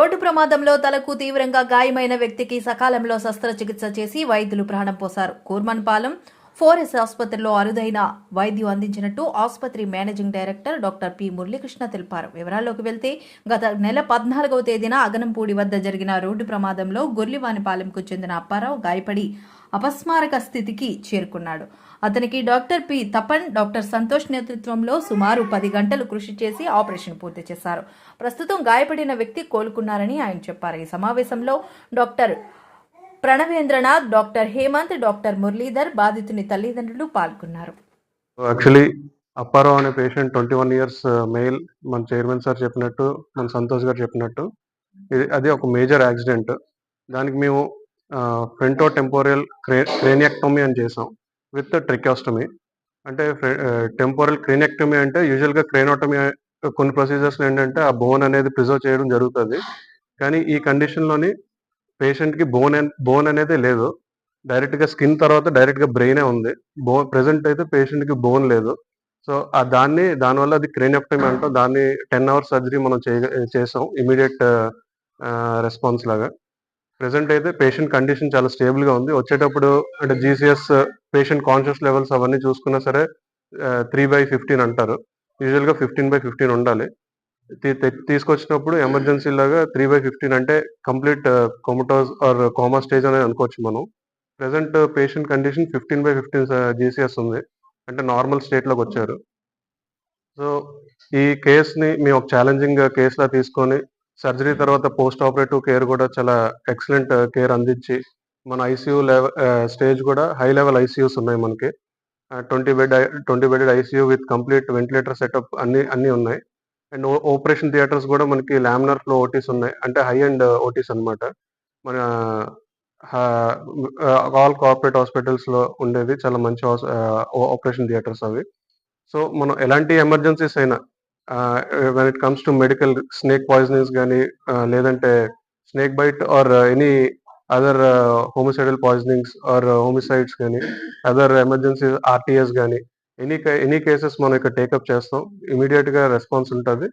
Road ప్రమాదంలో తలకు తీవ్రంగా గాయమైన వ్యక్తికి సకాలంలో శస్త్రచికిత్స చేసి వైద్యులు ప్రాణం పోశారు. కూర్మన్పాలెం ఫోరెస్ ఆసుపత్రిలో అరుదైన వైద్యం అందించినట్టు ఆసుపత్రి managing director doctor P Muralikrishna తెలిపారు. వివరాల్లోకి వెళ్తే గత నెల పద్నాలుగవ తేదీన అగనంపూడి వద్ద జరిగిన రోడ్డు ప్రమాదంలో గొర్లివానిపాలెంకు చెందిన అప్పారావు గాయపడి అపస్మారక స్థితికి చేరుకున్నాడు. అతనికి doctor P Tapan doctor Santosh నేతృత్వంలో సుమారు పది గంటలు కృషి చేసి ఆపరేషన్ పూర్తి చేశారు. ప్రస్తుతం గాయపడిన వ్యక్తి కోలుకున్నారని ఆయన చెప్పారు. ఈ సమావేశంలో doctor Pranavendranath doctor Hemanth doctor Muralidhar బాధితుని తల్లిదండ్రులు పాల్గొన్నారు. యాక్చువల్లీ అప్పారావు అనే patient twenty one years male మన చైర్మన్ సార్ చెప్పినట్టు మన సంతోష్ గారు చెప్పినట్టు ఇది అది ఒక మేజర్ యాక్సిడెంట్ దానికి మేము ఫ్రంటో టెంపోరియల్ క్రేనియాక్టమీ అని చేసాం విత్ ట్రికాస్టమీ. అంటే టెంపోరల్ క్రీనెక్టమీ అంటే యూజువల్గా క్రేనోటమీ కొన్ని ప్రొసీజర్స్ ఏంటంటే ఆ బోన్ అనేది ప్రిజర్వ్ చేయడం జరుగుతుంది. కానీ ఈ కండిషన్లోని పేషెంట్కి బోన్ బోన్ అనేది లేదు. డైరెక్ట్గా స్కిన్ తర్వాత డైరెక్ట్గా బ్రెయినే ఉంది. బో ప్రెసెంట్ అయితే పేషెంట్కి బోన్ లేదు. సో ఆ దాన్ని దానివల్ల అది క్రేనెప్టమీ అంటాం. దాన్ని టెన్ అవర్స్ సర్జరీ మనం చేసాం. ఇమీడియట్ రెస్పాన్స్ లాగా. ప్రెసెంట్ అయితే పేషెంట్ కండిషన్ చాలా స్టేబుల్గా ఉంది. వచ్చేటప్పుడు అంటే జీసీఎస్ పేషెంట్ కాన్షియస్ లెవెల్స్ అవన్నీ చూసుకున్నా సరే త్రీ బై ఫిఫ్టీన్ అంటారు. యూజువల్గా ఫిఫ్టీన్ బై ఫిఫ్టీన్ ఉండాలి. తీసుకొచ్చినప్పుడు ఎమర్జెన్సీ లాగా త్రీ బై ఫిఫ్టీన్ అంటే complete comatose or coma stage అనేది అనుకోవచ్చు మనం. Present patient condition fifteen by fifteen GCS ఉంది. అంటే నార్మల్ స్టేట్లోకి వచ్చారు. సో ఈ కేసుని మేము ఒక ఛాలెంజింగ్ కేసులా uh, తీసుకొని సర్జరీ తర్వాత పోస్ట్ ఆపరేటివ్ కేర్ కూడా చాలా ఎక్సలెంట్ కేర్ అందించి మన ఐసీయూ లెవెల్ స్టేజ్ కూడా హై లెవెల్ ఐసీయూస్ ఉన్నాయి మనకి. Twenty bed twenty bedded ICU with complete ventilator setup అన్ని అన్ని ఉన్నాయి. అండ్ ఆపరేషన్ థియేటర్స్ కూడా మనకి లామినార్ ఫ్లో ఓటీస్ ఉన్నాయి. అంటే హై అండ్ ఓటీస్ అన్నమాట. మన ఆల్ కార్పొరేట్ హాస్పిటల్స్లో ఉండేది చాలా మంచి ఆపరేషన్ థియేటర్స్ అవి. సో మనం ఎలాంటి ఎమర్జెన్సీస్ అయినా when it comes to medical snake poisonings కానీ లేదంటే snake bite or any other homicidal poisonings or homicides కానీ అదర్ ఎమర్జెన్సీ ఆర్టీఎస్ కానీ ఎనీ ఎనీ కేసెస్ మనం ఇక్కడ టేకప్ చేస్తాం. ఇమీడియట్గా రెస్పాన్స్ ఉంటుంది.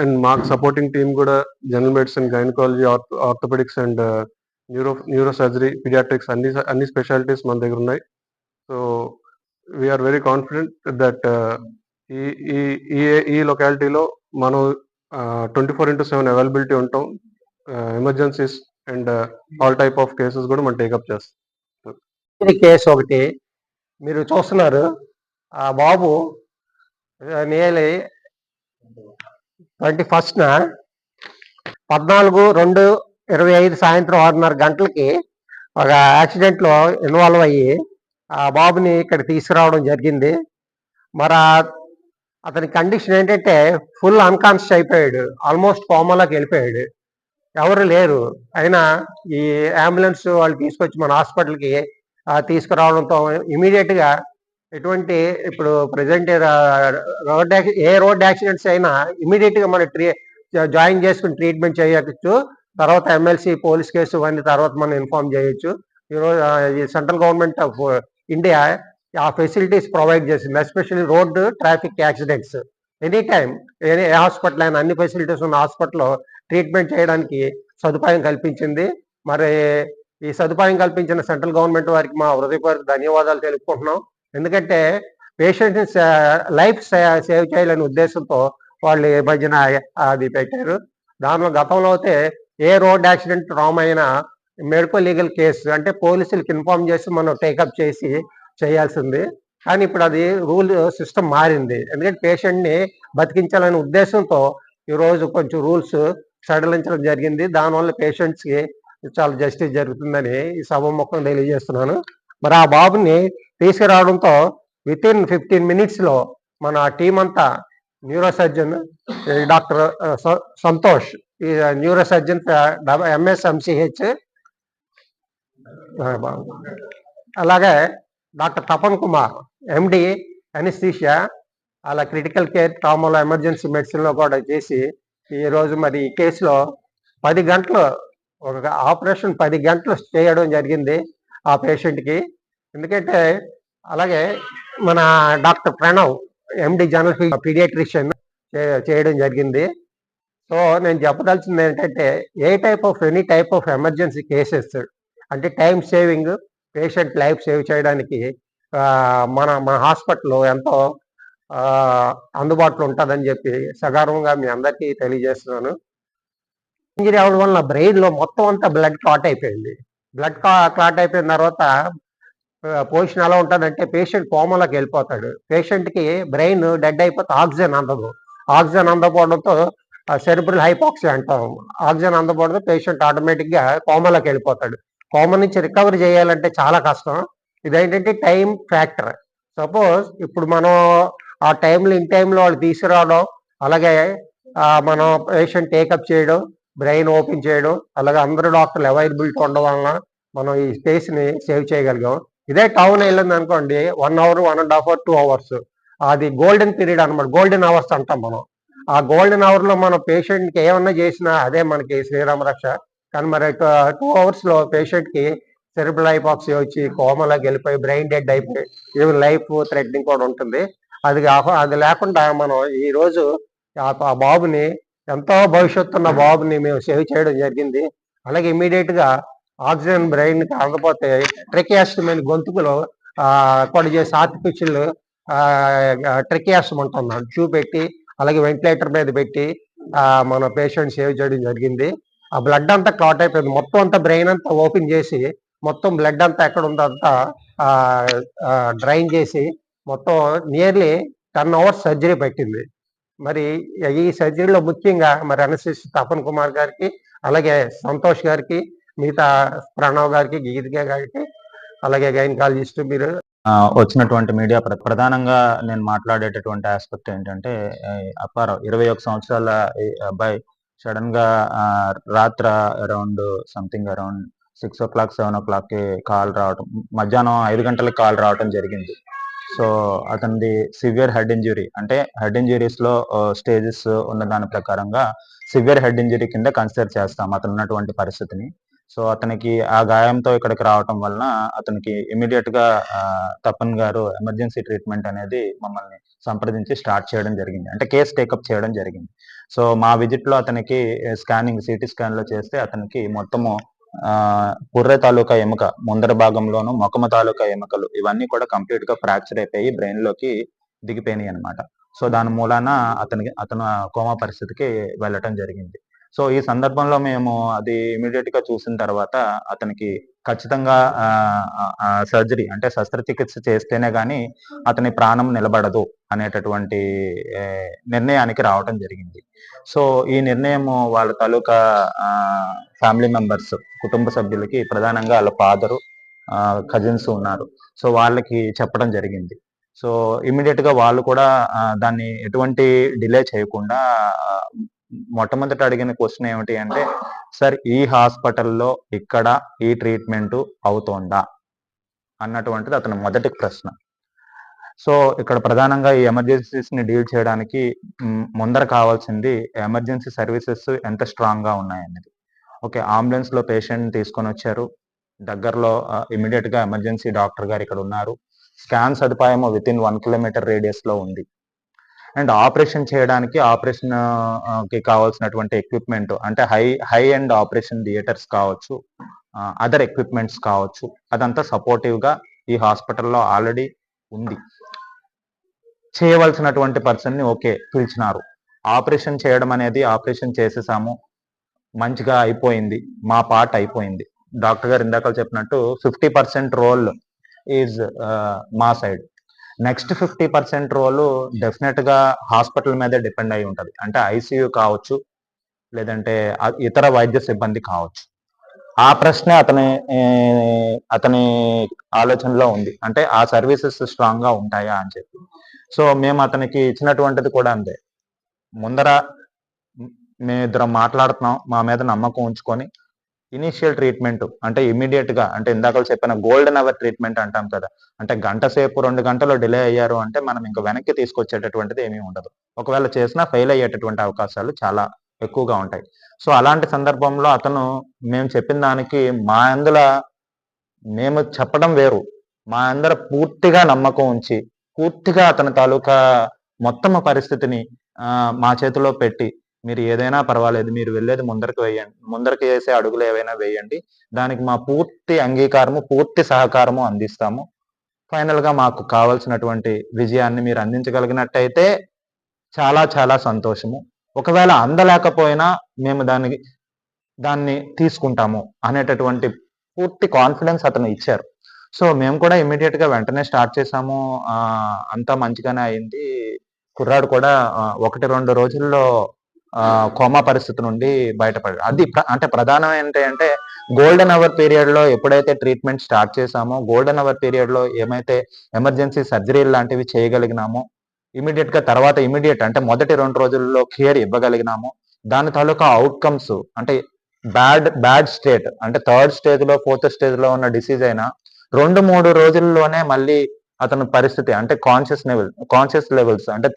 అండ్ మాకు సపోర్టింగ్ టీమ్ కూడా general medicine gynaecology orthopaedics and neuro neuro surgery paediatrics అన్ని అన్ని స్పెషాలిటీస్ మన దగ్గర ఉన్నాయి. So we're very confident that ఈ ఈ ఈ ఈ లొకాలిటీలో మనం twenty four into seven availability ఉంటాం. Emergencies and all type of cases కూడా మనం టేకప్ చేస్తాం. ఇది కేసు ఒకటి మీరు చూస్తున్నారు. ఆ బాబు నియర్లీ ట్వంటీ ఫస్ట్న పద్నాలుగు రెండు ఇరవై ఐదు సాయంత్రం ఆరున్నర గంటలకి ఒక యాక్సిడెంట్లో ఇన్వాల్వ్ అయ్యి ఆ బాబుని ఇక్కడ తీసుకురావడం జరిగింది. మరి అతని కండిషన్ ఏంటంటే ఫుల్ అన్కాన్షియస్ అయిపోయాడు. ఆల్మోస్ట్ కోమాలోకి వెళ్ళిపోయాడు. ఎవరు లేరు. అయినా ఈ అంబులెన్స్ వాళ్ళు తీసుకొచ్చి మన హాస్పిటల్కి తీసుకురావడంతో ఇమీడియట్గా ఎటువంటి ఇప్పుడు ప్రజెంట్ రోడ్ ఏ రోడ్ యాక్సిడెంట్స్ అయినా ఇమీడియట్గా మనం ట్రీ జాయిన్ చేసుకుని ట్రీట్మెంట్ చేయవచ్చు తర్వాత ఎమ్మెల్సీ పోలీస్ కేసు ఇవన్నీ తర్వాత మనం ఇన్ఫార్మ్ చేయొచ్చు. ఈరోజు ఈ సెంట్రల్ గవర్నమెంట్ ఆఫ్ ఇండియా ఆ ఫెసిలిటీస్ ప్రొవైడ్ చేసింది. Especially road traffic accidents any time ఏ హాస్పిటల్ అయినా అన్ని ఫెసిలిటీస్ ఉన్న హాస్పిటల్లో ట్రీట్మెంట్ చేయడానికి సదుపాయం కల్పించింది. మరి ఈ సదుపాయం కల్పించిన సెంట్రల్ గవర్నమెంట్ వారికి మా హృదయపూర్వక ధన్యవాదాలు తెలుపుకుంటున్నాం. ఎందుకంటే పేషెంట్ని లైఫ్ సేవ్ చేయాలనే ఉద్దేశంతో వాళ్ళు ఈ మధ్యన అది పెట్టారు. దానిలో గతంలో అయితే ఏ రోడ్ యాక్సిడెంట్ రామ్ అయినా మెడికల్ లీగల్ కేసు అంటే పోలీసులకు ఇన్ఫార్మ్ చేసి మనం టేకప్ చేసి చేయాల్సింది. కానీ ఇప్పుడు అది రూల్ సిస్టమ్ మారింది. ఎందుకంటే పేషెంట్ని బతికించాలనే ఉద్దేశంతో ఈ రోజు కొంచెం రూల్స్ సడలించడం జరిగింది. దానివల్ల పేషెంట్స్కి చాలా జస్టిస్ జరుగుతుందని ఈ సభ మొక్కను తెలియజేస్తున్నాను. మరి ఆ బాబుని తీసుకురావడంతో విత్ ఇన్ ఫిఫ్టీన్ మినిట్స్లో మన మన టీం అంతా న్యూరో సర్జన్ డాక్టర్ సంతోష్ ఈ న్యూరో సర్జన్ ఎంఎస్ అలాగే doctor Tapan Kumar MD anaesthesia అలా క్రిటికల్ కేర్ ట్రామాలో ఎమర్జెన్సీ మెడిసిన్లో కూడా చేసి ఈ రోజు మరి ఈ కేసులో పది గంటలు ఒక ఆపరేషన్ పది గంటలు చేయడం జరిగింది ఆ పేషెంట్కి ఎందుకంటే అలాగే మన doctor Pranav MD general paediatrician చేయడం జరిగింది. సో నేను చెప్పదలిచింది ఏంటంటే a type of any type of emergency cases అంటే time saving patient life save చేయడానికి మన మన హాస్పిటల్ ఎంతో ఆ, అందుబాటులో ఉంటుందని చెప్పి సగర్వంగా మీ అందరికీ తెలియజేస్తున్నాను. ఇంజరీ అవడం వల్ల బ్రెయిన్లో మొత్తం అంతా బ్లడ్ క్లాట్ అయిపోయింది. బ్లడ్ క్లాట్ అయిపోయిన తర్వాత పొజిషన్ ఎలా ఉంటుందంటే పేషెంట్ కోమలోకి వెళ్ళిపోతాడు. పేషెంట్కి బ్రెయిన్ డెడ్ అయిపోతే ఆక్సిజన్ అందదు. ఆక్సిజన్ అందకపోవడంతో సెరిబ్రల్ హైపాక్సీ అంటాం. ఆక్సిజన్ అందకపోవడంతో పేషెంట్ ఆటోమేటిక్గా కోమలోకి వెళ్ళిపోతాడు. కోమ నుంచి రికవరీ చేయాలంటే చాలా కష్టం. ఇదేంటంటే టైం ఫ్యాక్టర్ సపోజ్ ఇప్పుడు మనం ఆ టైంలో ఇన్ టైంలో వాళ్ళు తీసుకురావడం అలాగే మనం పేషెంట్ టేకప్ చేయడం బ్రెయిన్ ఓపెన్ చేయడం అలాగే అందరు డాక్టర్లు అవైలబిలిటీ ఉండడం వలన మనం ఈ స్పేస్ని సేవ్ చేయగలిగాం. ఇదే టౌన్ వెళ్ళింది అనుకోండి one hour one and half hour two hours అది గోల్డెన్ పీరియడ్ అనమాట గోల్డెన్ అవర్స్ అంటాం మనం. ఆ గోల్డెన్ అవర్లో మనం పేషెంట్కి ఏమన్నా చేసినా అదే మనకి శ్రీరామ రక్ష కానీ మరి టూ అవర్స్లో పేషెంట్కి సెరిబ్రల్ హైపాక్సీ వచ్చి కోమలోకి వెళ్ళిపోయి బ్రెయిన్ డెడ్ అయిపోయి ఈవెన్ లైఫ్ థ్రెటనింగ్ కూడా ఉంటుంది. అది అది లేకుండా మనం ఈ రోజు ఆ బాబుని ఎంతో భవిష్యత్తు ఉన్న బాబుని మేము సేవ్ చేయడం జరిగింది. అలాగే ఇమీడియట్గా ఆక్సిజన్ బ్రెయిన్కి అందకపోతే ట్రెకియాస్టమైన గొంతుకులో ఆ కొన్ని చేసి ఆర్టిఫిషియల్ ట్రెకియాస్టమ్ ఉంటుంది చూపెట్టి అలాగే వెంటిలేటర్ మీద పెట్టి మన పేషెంట్ సేవ్ చేయడం జరిగింది. ఆ బ్లడ్ అంతా క్లాట్ అయిపోయింది. మొత్తం అంతా బ్రెయిన్ అంతా ఓపెన్ చేసి మొత్తం బ్లడ్ అంతా ఎక్కడ ఉందో అంతా డ్రైన్ చేసి మొత్తం నియర్లీ టెన్ అవర్స్ సర్జరీ పెట్టింది. మరి ఈ సర్జరీలో ముఖ్యంగా మరి అనసిస్ తపన్ కుమార్ గారికి అలాగే సంతోష్ గారికి మిగతా ప్రణవ్ గారికి గీతిక గారికి అలాగే గైనకాలజిస్ట్ మీరు వచ్చినటువంటి మీడియా ప్రధానంగా నేను మాట్లాడేటటువంటి ఆస్పెక్ట్ ఏంటంటే అపారం ఇరవై ఒక సంవత్సరాల అబ్బాయి సడన్గా రాత్ర around something around six o'clock seven ఓ క్లాక్కి కాల్ రావటం మధ్యాహ్నం ఐదు గంటలకు కాల్ రావటం జరిగింది. సో అతనిది సివియర్ హెడ్ ఇంజురీ. అంటే హెడ్ ఇంజురీస్లో స్టేజెస్ ఉన్న దాని ప్రకారంగా సివియర్ హెడ్ ఇంజురీ కింద కన్సిడర్ చేస్తాం అతను ఉన్నటువంటి పరిస్థితిని. సో అతనికి ఆ గాయంతో ఇక్కడికి రావటం వలన అతనికి ఇమీడియట్గా తపన్ గారు ఎమర్జెన్సీ ట్రీట్మెంట్ అనేది మమ్మల్ని సంప్రదించి స్టార్ట్ చేయడం జరిగింది. అంటే కేసు టేకప్ చేయడం జరిగింది. సో మా విజిట్లో అతనికి స్కానింగ్ సిటీ స్కాన్లో చేస్తే అతనికి మొత్తము ఆ పుర్రె తాలూకా ఎముక ముందర భాగంలోను మొకమ తాలూకా ఎముకలు ఇవన్నీ కూడా కంప్లీట్గా ఫ్రాక్చర్ అయిపోయి బ్రెయిన్లోకి దిగిపోయినాయి అనమాట సో దాని మూలాన అతనికి అతను కోమా పరిస్థితికి వెళ్ళటం జరిగింది. సో ఈ సందర్భంలో మేము అది ఇమీడియట్గా చూసిన తర్వాత అతనికి ఖచ్చితంగా సర్జరీ అంటే శస్త్రచికిత్స చేస్తేనే కానీ అతని ప్రాణం నిలబడదు అనేటటువంటి నిర్ణయానికి రావడం జరిగింది. సో ఈ నిర్ణయం వాళ్ళ తాలూకా ఫ్యామిలీ మెంబర్స్ కుటుంబ సభ్యులకి ప్రధానంగా వాళ్ళ ఫాదరు కజిన్స్ ఉన్నారు. సో వాళ్ళకి చెప్పడం జరిగింది. సో ఇమీడియట్గా వాళ్ళు కూడా దాన్ని ఎటువంటి డిలే చేయకుండా మొట్టమొదట అడిగిన క్వశ్చన్ ఏమిటి అంటే సార్ ఈ హాస్పిటల్లో ఇక్కడ ఈ ట్రీట్మెంట్ అవుతోందా? అన్నటువంటిది అతని మొదటి ప్రశ్న. సో ఇక్కడ ప్రధానంగా ఈ ఎమర్జెన్సీస్ని డీల్ చేయడానికి ముందర కావాల్సింది ఎమర్జెన్సీ సర్వీసెస్ ఎంత స్ట్రాంగ్గా ఉన్నాయన్నది ఓకే అంబులెన్స్లో పేషెంట్ తీసుకొని వచ్చారు. దగ్గరలో ఇమీడియట్గా ఎమర్జెన్సీ డాక్టర్ గారు ఇక్కడ ఉన్నారు. స్కాన్ సదుపాయం విత్ ఇన్ వన్ కిలోమీటర్ రేడియస్లో ఉంది. అండ్ ఆపరేషన్ చేయడానికి ఆపరేషన్కి కావాల్సినటువంటి ఎక్విప్మెంట్ అంటే high high and operation theatres కావచ్చు అదర్ ఎక్విప్మెంట్స్ కావచ్చు అదంతా సపోర్టివ్గా ఈ హాస్పిటల్లో ఆల్రెడీ ఉంది. చేయవలసినటువంటి పర్సన్ని ఓకే పిలిచినారు. ఆపరేషన్ చేయడం అనేది ఆపరేషన్ చేసేసాము మంచిగా అయిపోయింది మా పార్ట్ అయిపోయింది. డాక్టర్ గారు ఇందాక చెప్పినట్టు ఫిఫ్టీ పర్సెంట్ రోల్ ఈజ్ మా side. Next fifty percent role డెఫినెట్గా హాస్పిటల్ మీద డిపెండ్ అయి ఉంటది. అంటే ఐసీయూ కావచ్చు లేదంటే ఇతర వైద్య సిబ్బంది కావచ్చు. ఆ ప్రశ్న అతని అతని ఆలోచనలో ఉంది. అంటే ఆ సర్వీసెస్ స్ట్రాంగ్గా ఉంటాయా అని చెప్పి. సో మేము అతనికి ఇచ్చినటువంటిది కూడా అంతే. ముందర మేమిద్దరం మాట్లాడుతున్నాం మా మీద నమ్మకం ఉంచుకొని ఇనిషియల్ ట్రీట్మెంట్ అంటే ఇమీడియట్గా అంటే ఇందాక చెప్పిన గోల్డెన్ అవర్ ట్రీట్మెంట్ అంటాం కదా అంటే గంట సేపు రెండు గంటలు డిలే అయ్యారు అంటే మనం ఇంకా వెనక్కి తీసుకొచ్చేటటువంటిది ఏమీ ఉండదు. ఒకవేళ చేసినా ఫెయిల్ అయ్యేటటువంటి అవకాశాలు చాలా ఎక్కువగా ఉంటాయి. సో అలాంటి సందర్భంలో అతను మేము చెప్పిన దానికి మా అందుల మేము చెప్పడం వేరు. మా అందర పూర్తిగా నమ్మకం ఉంచి పూర్తిగా అతని తాలూకా మొత్తం పరిస్థితిని మా చేతిలో పెట్టి మీరు ఏదైనా పర్వాలేదు మీరు వెళ్ళేది ముందరికి వేయండి. ముందరికి వేసే అడుగులు ఏవైనా వేయండి. దానికి మా పూర్తి అంగీకారము పూర్తి సహకారము అందిస్తాము. ఫైనల్గా మాకు కావాల్సినటువంటి విజయాన్ని మీరు అందించగలిగినట్టయితే చాలా చాలా సంతోషము. ఒకవేళ అందలేకపోయినా మేము దానికి దాన్ని తీసుకుంటాము అనేటటువంటి పూర్తి కాన్ఫిడెన్స్ అతను ఇచ్చారు. సో మేము కూడా ఇమీడియట్గా వెంటనే స్టార్ట్ చేసాము అంతా మంచిగానే అయింది. కుర్రాడు కూడా ఒకటి రెండు రోజుల్లో కోమా పరిస్థితి నుండి బయటపడారు అది ప్ర- అంటే ప్రధానం ఏంటి అంటే గోల్డెన్ అవర్ పీరియడ్లో ఎప్పుడైతే ట్రీట్మెంట్ స్టార్ట్ చేసామో గోల్డెన్ అవర్ పీరియడ్లో ఏమైతే ఎమర్జెన్సీ సర్జరీ లాంటివి చేయగలిగినామో ఇమీడియట్గా తర్వాత ఇమీడియట్ అంటే మొదటి రెండు రోజుల్లో కేర్ ఇవ్వగలిగినాము దాని తాలూకా అవుట్కమ్స్ అంటే బ్యాడ్ బ్యాడ్ స్టేట్ అంటే థర్డ్ స్టేజ్లో ఫోర్త్ స్టేజ్లో ఉన్న డిసీజ్ అయినా రెండు మూడు రోజుల్లోనే మళ్ళీ అతని పరిస్థితి అంటే కాన్షియస్ లెవెల్ కాన్షియస్ లెవెల్స్ అంటే